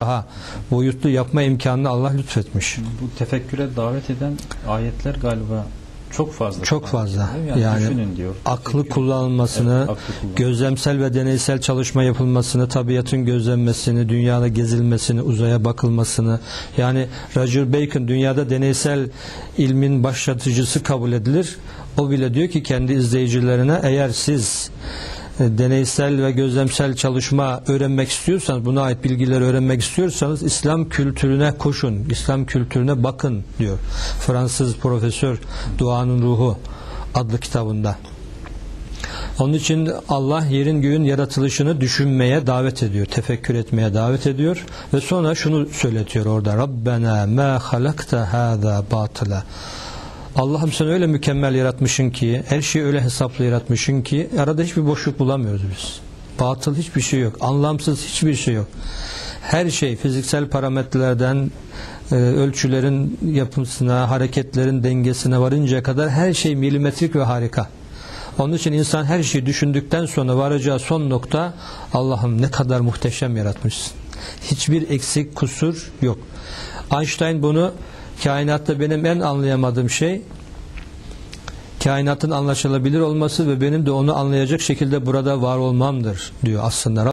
daha boyutlu yapma imkanını Allah lütfetmiş. Bu tefekküre davet eden ayetler galiba çok fazla. Çok fazla. Mi? Yani düşünün diyor. Aklı kullanılmasını, Evet, aklı kullan- gözlemsel ve deneysel çalışma yapılmasını, tabiatın gözlenmesini, dünyada gezilmesini, uzaya bakılmasını. Yani Roger Bacon dünyada deneysel ilmin başlatıcısı kabul edilir. O bile diyor ki kendi izleyicilerine eğer siz deneysel ve gözlemsel çalışma öğrenmek istiyorsanız, buna ait bilgileri öğrenmek istiyorsanız İslam kültürüne koşun, İslam kültürüne bakın diyor. Fransız profesör Doğanın Ruhu adlı kitabında. Onun için Allah yerin göğün yaratılışını düşünmeye davet ediyor, tefekkür etmeye davet ediyor ve sonra şunu söyletiyor orada. Rabbena ma halakta hâzâ batıla. Allah'ım sen öyle mükemmel yaratmışsın ki, her şeyi öyle hesaplı yaratmışsın ki arada hiçbir boşluk bulamıyoruz biz. Batıl hiçbir şey yok, anlamsız hiçbir şey yok. Her şey fiziksel parametrelerden e, ölçülerin yapısına, hareketlerin dengesine varıncaya kadar her şey milimetrik ve harika. Onun için insan her şeyi düşündükten sonra varacağı son nokta Allah'ım ne kadar muhteşem yaratmışsın. Hiçbir eksik kusur yok. Einstein bunu kainatta benim en anlayamadığım şey kainatın anlaşılabilir olması ve benim de onu anlayacak şekilde burada var olmamdır diyor aslında.